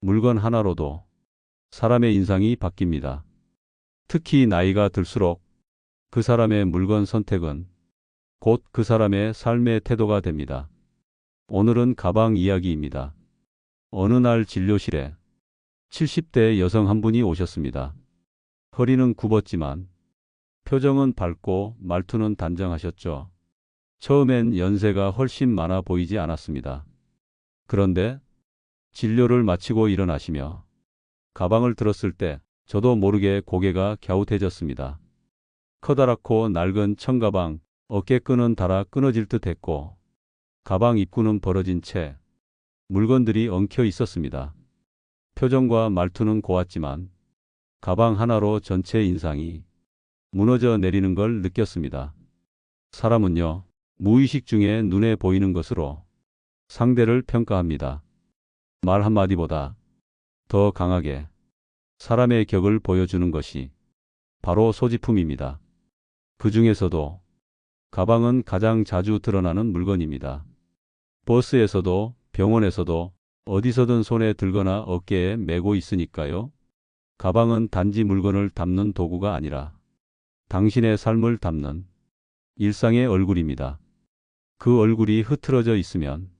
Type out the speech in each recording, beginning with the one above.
물건 하나로도 사람의 인상이 바뀝니다. 특히 나이가 들수록 그 사람의 물건 선택은 곧 그 사람의 삶의 태도가 됩니다. 오늘은 가방 이야기입니다. 어느 날 진료실에 70대 여성 한 분이 오셨습니다. 허리는 굽었지만 표정은 밝고 말투는 단정하셨죠. 처음엔 연세가 훨씬 많아 보이지 않았습니다. 그런데 진료를 마치고 일어나시며 가방을 들었을 때 저도 모르게 고개가 갸웃해졌습니다. 커다랗고 낡은 청가방, 어깨끈은 달아 끊어질 듯 했고, 가방 입구는 벌어진 채 물건들이 엉켜 있었습니다. 표정과 말투는 고왔지만, 가방 하나로 전체 인상이 무너져 내리는 걸 느꼈습니다. 사람은요, 무의식 중에 눈에 보이는 것으로 상대를 평가합니다. 말 한마디보다 더 강하게 사람의 격을 보여주는 것이 바로 소지품입니다. 그 중에서도 가방은 가장 자주 드러나는 물건입니다. 버스에서도 병원에서도 어디서든 손에 들거나 어깨에 메고 있으니까요. 가방은 단지 물건을 담는 도구가 아니라 당신의 삶을 담는 일상의 얼굴입니다. 그 얼굴이 흐트러져 있으면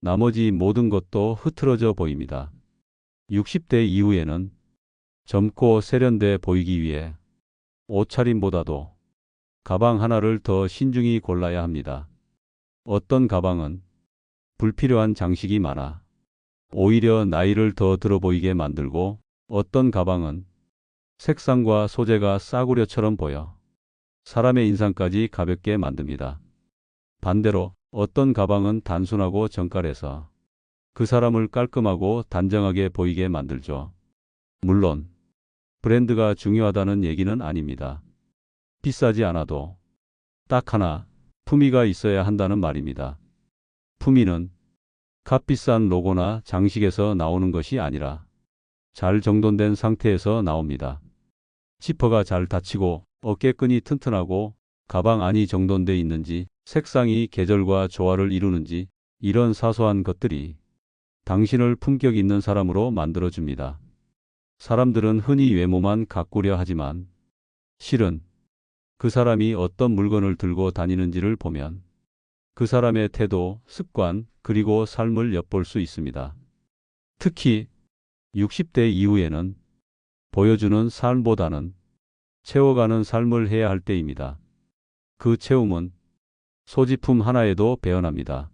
나머지 모든 것도 흐트러져 보입니다. 60대 이후에는 젊고 세련돼 보이기 위해 옷차림보다도 가방 하나를 더 신중히 골라야 합니다. 어떤 가방은 불필요한 장식이 많아 오히려 나이를 더 들어 보이게 만들고 어떤 가방은 색상과 소재가 싸구려처럼 보여 사람의 인상까지 가볍게 만듭니다. 반대로 어떤 가방은 단순하고 정갈해서 그 사람을 깔끔하고 단정하게 보이게 만들죠. 물론 브랜드가 중요하다는 얘기는 아닙니다. 비싸지 않아도 딱 하나 품위가 있어야 한다는 말입니다. 품위는 값비싼 로고나 장식에서 나오는 것이 아니라 잘 정돈된 상태에서 나옵니다. 지퍼가 잘 닫히고 어깨끈이 튼튼하고 가방 안이 정돈돼 있는지 색상이 계절과 조화를 이루는지 이런 사소한 것들이 당신을 품격 있는 사람으로 만들어줍니다. 사람들은 흔히 외모만 가꾸려 하지만 실은 그 사람이 어떤 물건을 들고 다니는지를 보면 그 사람의 태도, 습관, 그리고 삶을 엿볼 수 있습니다. 특히 60대 이후에는 보여주는 삶보다는 채워가는 삶을 해야 할 때입니다. 그 채움은 소지품 하나에도 배어납니다.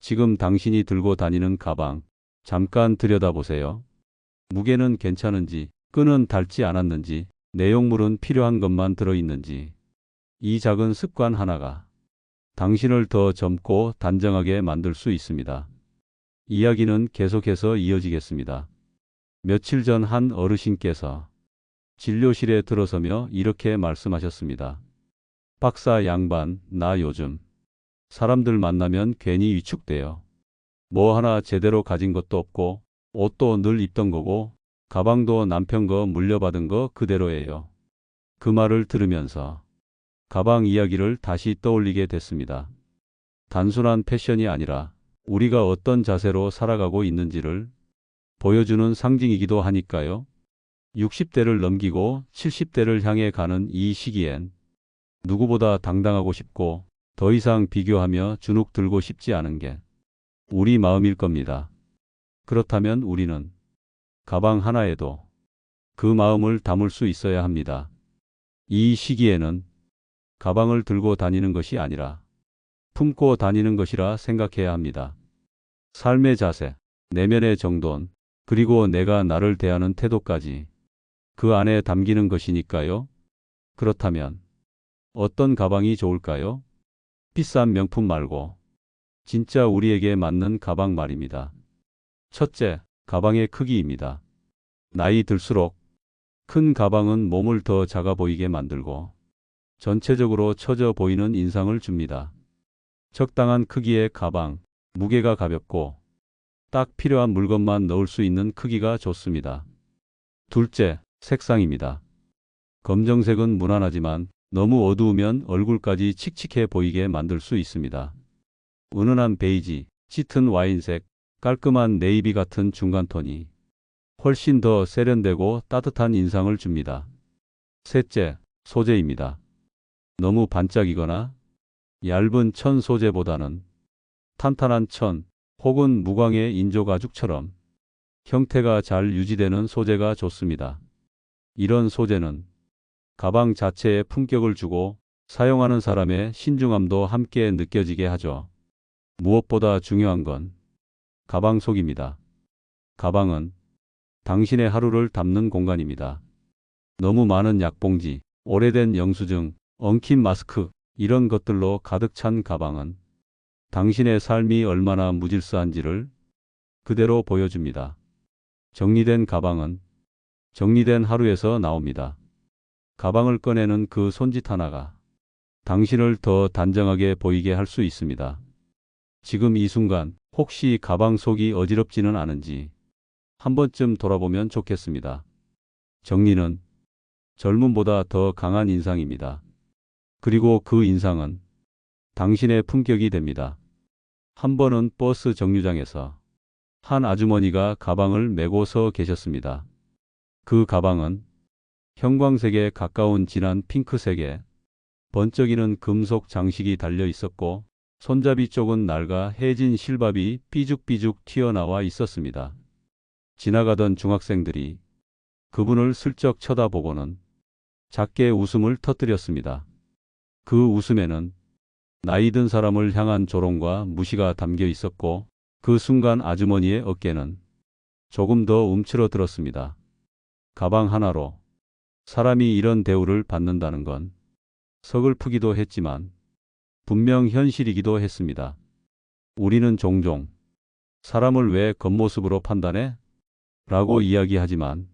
지금 당신이 들고 다니는 가방, 잠깐 들여다보세요. 무게는 괜찮은지, 끈은 닳지 않았는지, 내용물은 필요한 것만 들어있는지, 이 작은 습관 하나가 당신을 더 젊고 단정하게 만들 수 있습니다. 이야기는 계속해서 이어지겠습니다. 며칠 전 한 어르신께서 진료실에 들어서며 이렇게 말씀하셨습니다. 박사 양반, 나 요즘 사람들 만나면 괜히 위축돼요. 뭐 하나 제대로 가진 것도 없고 옷도 늘 입던 거고 가방도 남편 거 물려받은 거 그대로예요. 그 말을 들으면서 가방 이야기를 다시 떠올리게 됐습니다. 단순한 패션이 아니라 우리가 어떤 자세로 살아가고 있는지를 보여주는 상징이기도 하니까요. 60대를 넘기고 70대를 향해 가는 이 시기엔 누구보다 당당하고 싶고 더 이상 비교하며 주눅 들고 싶지 않은 게 우리 마음일 겁니다. 그렇다면 우리는 가방 하나에도 그 마음을 담을 수 있어야 합니다. 이 시기에는 가방을 들고 다니는 것이 아니라 품고 다니는 것이라 생각해야 합니다. 삶의 자세, 내면의 정돈, 그리고 내가 나를 대하는 태도까지 그 안에 담기는 것이니까요. 그렇다면 어떤 가방이 좋을까요? 비싼 명품 말고 진짜 우리에게 맞는 가방 말입니다. 첫째, 가방의 크기입니다. 나이 들수록 큰 가방은 몸을 더 작아 보이게 만들고 전체적으로 처져 보이는 인상을 줍니다. 적당한 크기의 가방, 무게가 가볍고 딱 필요한 물건만 넣을 수 있는 크기가 좋습니다. 둘째, 색상입니다. 검정색은 무난하지만 너무 어두우면 얼굴까지 칙칙해 보이게 만들 수 있습니다. 은은한 베이지, 짙은 와인색, 깔끔한 네이비 같은 중간 톤이 훨씬 더 세련되고 따뜻한 인상을 줍니다. 셋째, 소재입니다. 너무 반짝이거나 얇은 천 소재보다는 탄탄한 천 혹은 무광의 인조 가죽처럼 형태가 잘 유지되는 소재가 좋습니다. 이런 소재는 가방 자체에 품격을 주고 사용하는 사람의 신중함도 함께 느껴지게 하죠. 무엇보다 중요한 건 가방 속입니다. 가방은 당신의 하루를 담는 공간입니다. 너무 많은 약봉지, 오래된 영수증, 엉킨 마스크, 이런 것들로 가득 찬 가방은 당신의 삶이 얼마나 무질서한지를 그대로 보여줍니다. 정리된 가방은 정리된 하루에서 나옵니다. 가방을 꺼내는 그 손짓 하나가 당신을 더 단정하게 보이게 할 수 있습니다. 지금 이 순간 혹시 가방 속이 어지럽지는 않은지 한 번쯤 돌아보면 좋겠습니다. 정리는 젊음보다 더 강한 인상입니다. 그리고 그 인상은 당신의 품격이 됩니다. 한 번은 버스 정류장에서 한 아주머니가 가방을 메고 서 계셨습니다. 그 가방은 형광색에 가까운 진한 핑크색에 번쩍이는 금속 장식이 달려 있었고 손잡이 쪽은 낡아 해진 실밥이 삐죽삐죽 튀어나와 있었습니다. 지나가던 중학생들이 그분을 슬쩍 쳐다보고는 작게 웃음을 터뜨렸습니다. 그 웃음에는 나이 든 사람을 향한 조롱과 무시가 담겨 있었고 그 순간 아주머니의 어깨는 조금 더 움츠러들었습니다. 가방 하나로 사람이 이런 대우를 받는다는 건 서글프기도 했지만 분명 현실이기도 했습니다. 우리는 종종 사람을 왜 겉모습으로 판단해? 라고 이야기하지만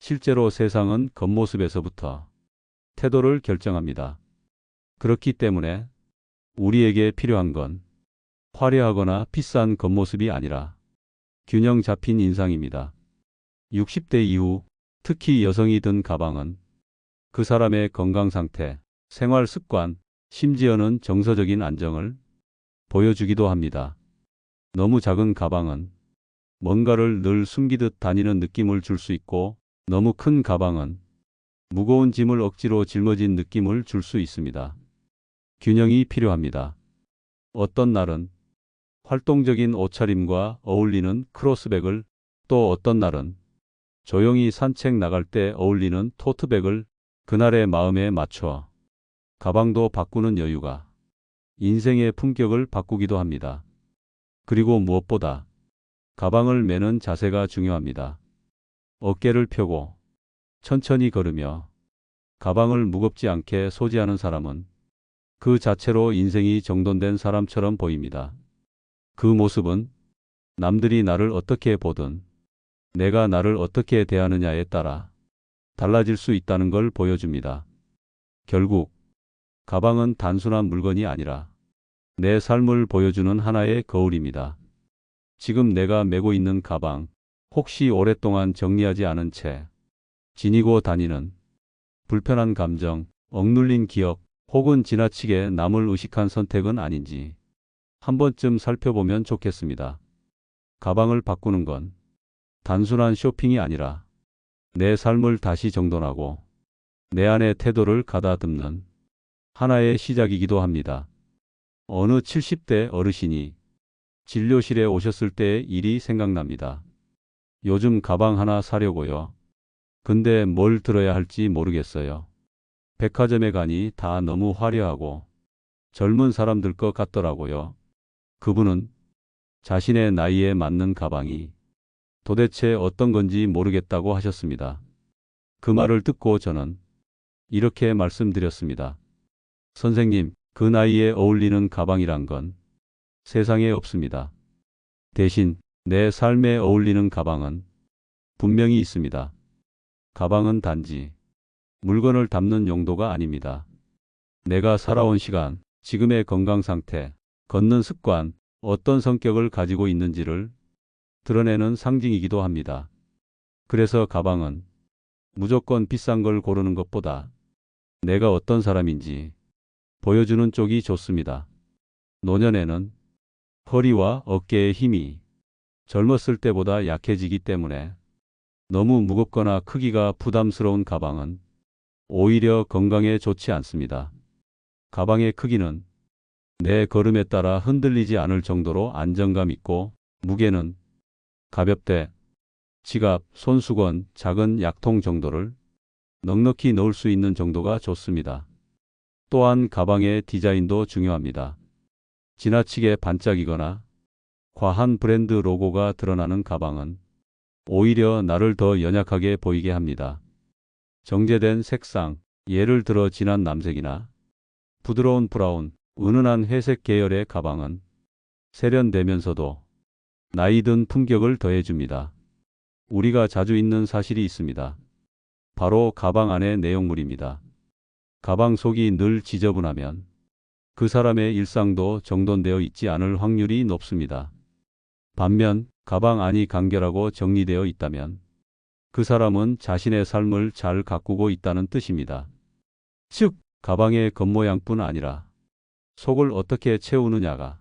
실제로 세상은 겉모습에서부터 태도를 결정합니다. 그렇기 때문에 우리에게 필요한 건 화려하거나 비싼 겉모습이 아니라 균형 잡힌 인상입니다. 60대 이후 특히 여성이 든 가방은 그 사람의 건강 상태, 생활 습관, 심지어는 정서적인 안정을 보여주기도 합니다. 너무 작은 가방은 뭔가를 늘 숨기듯 다니는 느낌을 줄 수 있고 너무 큰 가방은 무거운 짐을 억지로 짊어진 느낌을 줄 수 있습니다. 균형이 필요합니다. 어떤 날은 활동적인 옷차림과 어울리는 크로스백을 또 어떤 날은 조용히 산책 나갈 때 어울리는 토트백을 그날의 마음에 맞춰 가방도 바꾸는 여유가 인생의 품격을 바꾸기도 합니다. 그리고 무엇보다 가방을 매는 자세가 중요합니다. 어깨를 펴고 천천히 걸으며 가방을 무겁지 않게 소지하는 사람은 그 자체로 인생이 정돈된 사람처럼 보입니다. 그 모습은 남들이 나를 어떻게 보든 내가 나를 어떻게 대하느냐에 따라 달라질 수 있다는 걸 보여줍니다. 결국 가방은 단순한 물건이 아니라 내 삶을 보여주는 하나의 거울입니다. 지금 내가 메고 있는 가방, 혹시 오랫동안 정리하지 않은 채 지니고 다니는 불편한 감정, 억눌린 기억, 혹은 지나치게 남을 의식한 선택은 아닌지 한 번쯤 살펴보면 좋겠습니다. 가방을 바꾸는 건 단순한 쇼핑이 아니라 내 삶을 다시 정돈하고 내 안의 태도를 가다듬는 하나의 시작이기도 합니다. 어느 70대 어르신이 진료실에 오셨을 때의 일이 생각납니다. 요즘 가방 하나 사려고요. 근데 뭘 들어야 할지 모르겠어요. 백화점에 가니 다 너무 화려하고 젊은 사람들 것 같더라고요. 그분은 자신의 나이에 맞는 가방이 도대체 어떤 건지 모르겠다고 하셨습니다. 그 말을 듣고 저는 이렇게 말씀드렸습니다. 선생님, 그 나이에 어울리는 가방이란 건 세상에 없습니다. 대신 내 삶에 어울리는 가방은 분명히 있습니다. 가방은 단지 물건을 담는 용도가 아닙니다. 내가 살아온 시간, 지금의 건강 상태, 걷는 습관, 어떤 성격을 가지고 있는지를 드러내는 상징이기도 합니다. 그래서 가방은 무조건 비싼 걸 고르는 것보다 내가 어떤 사람인지 보여주는 쪽이 좋습니다. 노년에는 허리와 어깨의 힘이 젊었을 때보다 약해지기 때문에 너무 무겁거나 크기가 부담스러운 가방은 오히려 건강에 좋지 않습니다. 가방의 크기는 내 걸음에 따라 흔들리지 않을 정도로 안정감 있고 무게는 가볍되 지갑, 손수건, 작은 약통 정도를 넉넉히 넣을 수 있는 정도가 좋습니다. 또한 가방의 디자인도 중요합니다. 지나치게 반짝이거나 과한 브랜드 로고가 드러나는 가방은 오히려 나를 더 연약하게 보이게 합니다. 정제된 색상, 예를 들어 진한 남색이나 부드러운 브라운, 은은한 회색 계열의 가방은 세련되면서도 나이든 품격을 더해줍니다. 우리가 자주 있는 사실이 있습니다. 바로 가방 안의 내용물입니다. 가방 속이 늘 지저분하면 그 사람의 일상도 정돈되어 있지 않을 확률이 높습니다. 반면 가방 안이 간결하고 정리되어 있다면 그 사람은 자신의 삶을 잘 가꾸고 있다는 뜻입니다. 즉, 가방의 겉모양뿐 아니라 속을 어떻게 채우느냐가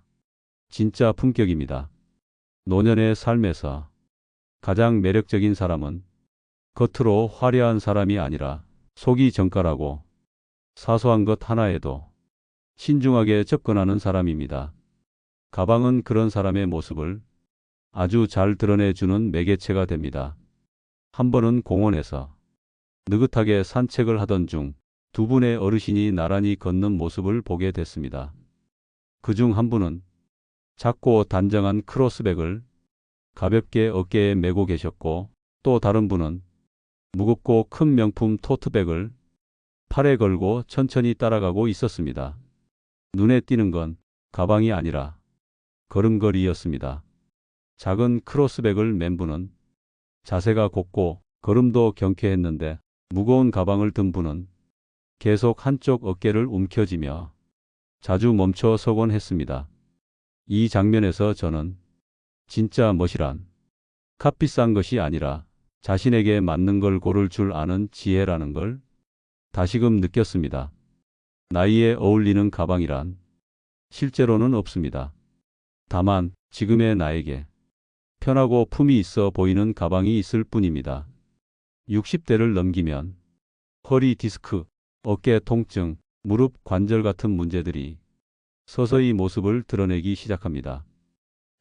진짜 품격입니다. 노년의 삶에서 가장 매력적인 사람은 겉으로 화려한 사람이 아니라 속이 정갈하고 사소한 것 하나에도 신중하게 접근하는 사람입니다. 가방은 그런 사람의 모습을 아주 잘 드러내주는 매개체가 됩니다. 한 번은 공원에서 느긋하게 산책을 하던 중 두 분의 어르신이 나란히 걷는 모습을 보게 됐습니다. 그 중 한 분은 작고 단정한 크로스백을 가볍게 어깨에 메고 계셨고 또 다른 분은 무겁고 큰 명품 토트백을 팔에 걸고 천천히 따라가고 있었습니다. 눈에 띄는 건 가방이 아니라 걸음걸이였습니다. 작은 크로스백을 맨 분은 자세가 곱고 걸음도 경쾌했는데 무거운 가방을 든 분은 계속 한쪽 어깨를 움켜쥐며 자주 멈춰 서곤 했습니다. 이 장면에서 저는 진짜 멋이란 값 비싼 것이 아니라 자신에게 맞는 걸 고를 줄 아는 지혜라는 걸 다시금 느꼈습니다. 나이에 어울리는 가방이란 실제로는 없습니다. 다만 지금의 나에게 편하고 품이 있어 보이는 가방이 있을 뿐입니다. 60대를 넘기면 허리 디스크, 어깨 통증, 무릎 관절 같은 문제들이 서서히 모습을 드러내기 시작합니다.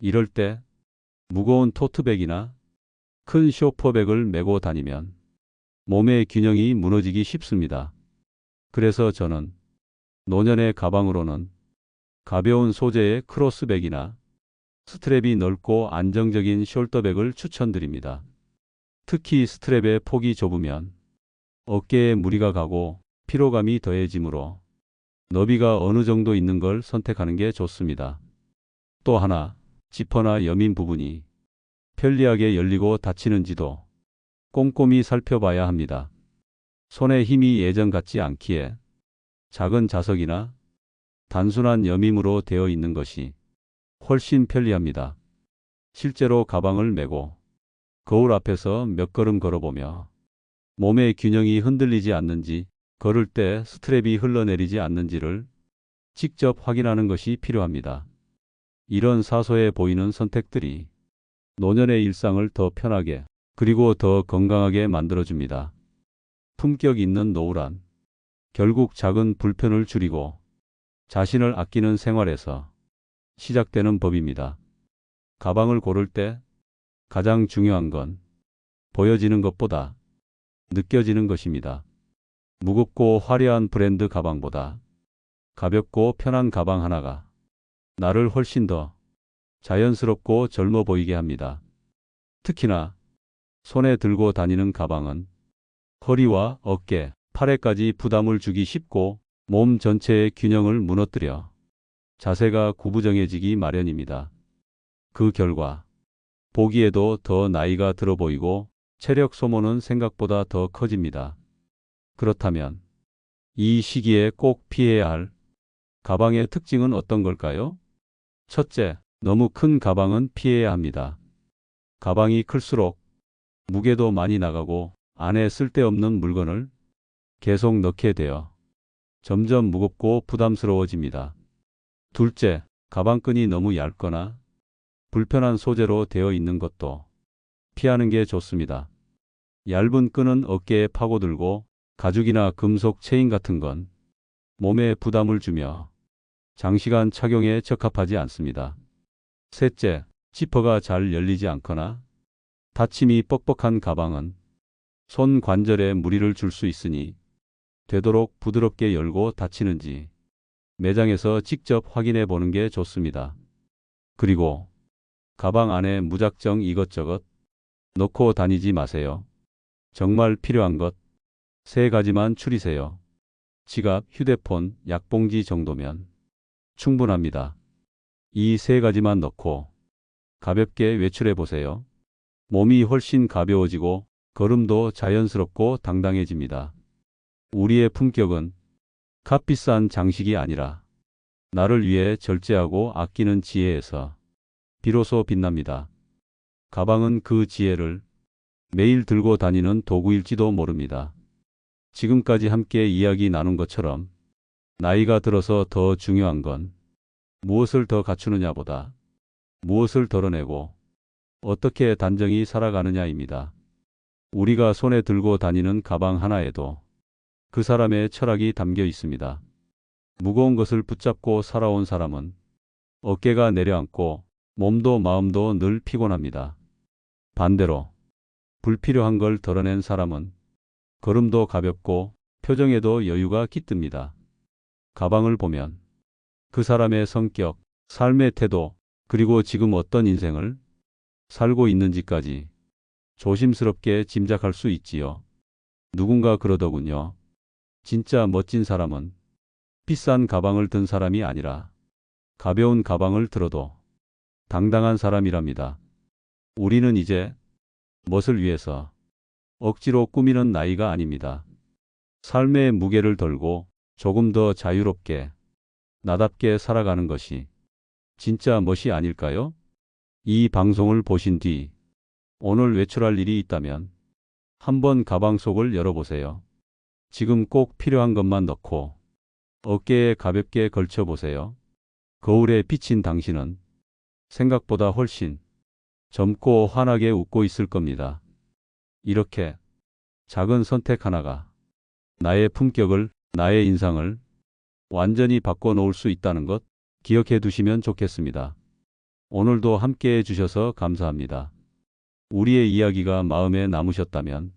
이럴 때 무거운 토트백이나 큰 쇼퍼백을 메고 다니면 몸의 균형이 무너지기 쉽습니다. 그래서 저는 노년의 가방으로는 가벼운 소재의 크로스백이나 스트랩이 넓고 안정적인 숄더백을 추천드립니다. 특히 스트랩의 폭이 좁으면 어깨에 무리가 가고 피로감이 더해지므로 너비가 어느 정도 있는 걸 선택하는 게 좋습니다. 또 하나, 지퍼나 여민 부분이 편리하게 열리고 닫히는지도 꼼꼼히 살펴봐야 합니다. 손에 힘이 예전 같지 않기에 작은 자석이나 단순한 여밈으로 되어 있는 것이 훨씬 편리합니다. 실제로 가방을 메고 거울 앞에서 몇 걸음 걸어보며 몸의 균형이 흔들리지 않는지 걸을 때 스트랩이 흘러내리지 않는지를 직접 확인하는 것이 필요합니다. 이런 사소해 보이는 선택들이 노년의 일상을 더 편하게 그리고 더 건강하게 만들어줍니다. 품격 있는 노후란 결국 작은 불편을 줄이고 자신을 아끼는 생활에서 시작되는 법입니다. 가방을 고를 때 가장 중요한 건 보여지는 것보다 느껴지는 것입니다. 무겁고 화려한 브랜드 가방보다 가볍고 편한 가방 하나가 나를 훨씬 더 자연스럽고 젊어 보이게 합니다. 특히나 손에 들고 다니는 가방은 허리와 어깨, 팔에까지 부담을 주기 쉽고 몸 전체의 균형을 무너뜨려 자세가 구부정해지기 마련입니다. 그 결과 보기에도 더 나이가 들어 보이고 체력 소모는 생각보다 더 커집니다. 그렇다면 이 시기에 꼭 피해야 할 가방의 특징은 어떤 걸까요? 첫째, 너무 큰 가방은 피해야 합니다. 가방이 클수록 무게도 많이 나가고 안에 쓸데없는 물건을 계속 넣게 되어 점점 무겁고 부담스러워집니다. 둘째, 가방끈이 너무 얇거나 불편한 소재로 되어 있는 것도 피하는 게 좋습니다. 얇은 끈은 어깨에 파고들고 가죽이나 금속 체인 같은 건 몸에 부담을 주며 장시간 착용에 적합하지 않습니다. 셋째, 지퍼가 잘 열리지 않거나 닫힘이 뻑뻑한 가방은 손 관절에 무리를 줄 수 있으니 되도록 부드럽게 열고 닫히는지 매장에서 직접 확인해 보는 게 좋습니다. 그리고 가방 안에 무작정 이것저것 넣고 다니지 마세요. 정말 필요한 것 세 가지만 추리세요. 지갑, 휴대폰, 약봉지 정도면 충분합니다. 이 세 가지만 넣고 가볍게 외출해 보세요. 몸이 훨씬 가벼워지고 걸음도 자연스럽고 당당해집니다. 우리의 품격은 값비싼 장식이 아니라 나를 위해 절제하고 아끼는 지혜에서 비로소 빛납니다. 가방은 그 지혜를 매일 들고 다니는 도구일지도 모릅니다. 지금까지 함께 이야기 나눈 것처럼 나이가 들어서 더 중요한 건 무엇을 더 갖추느냐보다 무엇을 덜어내고 어떻게 단정히 살아가느냐입니다. 우리가 손에 들고 다니는 가방 하나에도 그 사람의 철학이 담겨 있습니다. 무거운 것을 붙잡고 살아온 사람은 어깨가 내려앉고 몸도 마음도 늘 피곤합니다. 반대로 불필요한 걸 덜어낸 사람은 걸음도 가볍고 표정에도 여유가 깃듭니다. 가방을 보면 그 사람의 성격, 삶의 태도, 그리고 지금 어떤 인생을 살고 있는지까지 조심스럽게 짐작할 수 있지요. 누군가 그러더군요. 진짜 멋진 사람은 비싼 가방을 든 사람이 아니라 가벼운 가방을 들어도 당당한 사람이랍니다. 우리는 이제 멋을 위해서 억지로 꾸미는 나이가 아닙니다. 삶의 무게를 덜고 조금 더 자유롭게 나답게 살아가는 것이 진짜 멋이 아닐까요? 이 방송을 보신 뒤 오늘 외출할 일이 있다면 한번 가방 속을 열어보세요. 지금 꼭 필요한 것만 넣고 어깨에 가볍게 걸쳐보세요. 거울에 비친 당신은 생각보다 훨씬 젊고 환하게 웃고 있을 겁니다. 이렇게 작은 선택 하나가 나의 품격을, 나의 인상을 완전히 바꿔놓을 수 있다는 것 기억해 두시면 좋겠습니다. 오늘도 함께 해주셔서 감사합니다. 우리의 이야기가 마음에 남으셨다면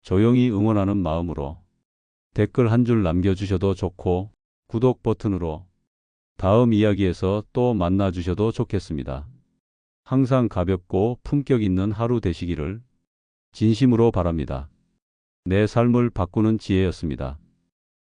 조용히 응원하는 마음으로 댓글 한 줄 남겨주셔도 좋고 구독 버튼으로 다음 이야기에서 또 만나주셔도 좋겠습니다. 항상 가볍고 품격 있는 하루 되시기를 진심으로 바랍니다. 내 삶을 바꾸는 지혜였습니다.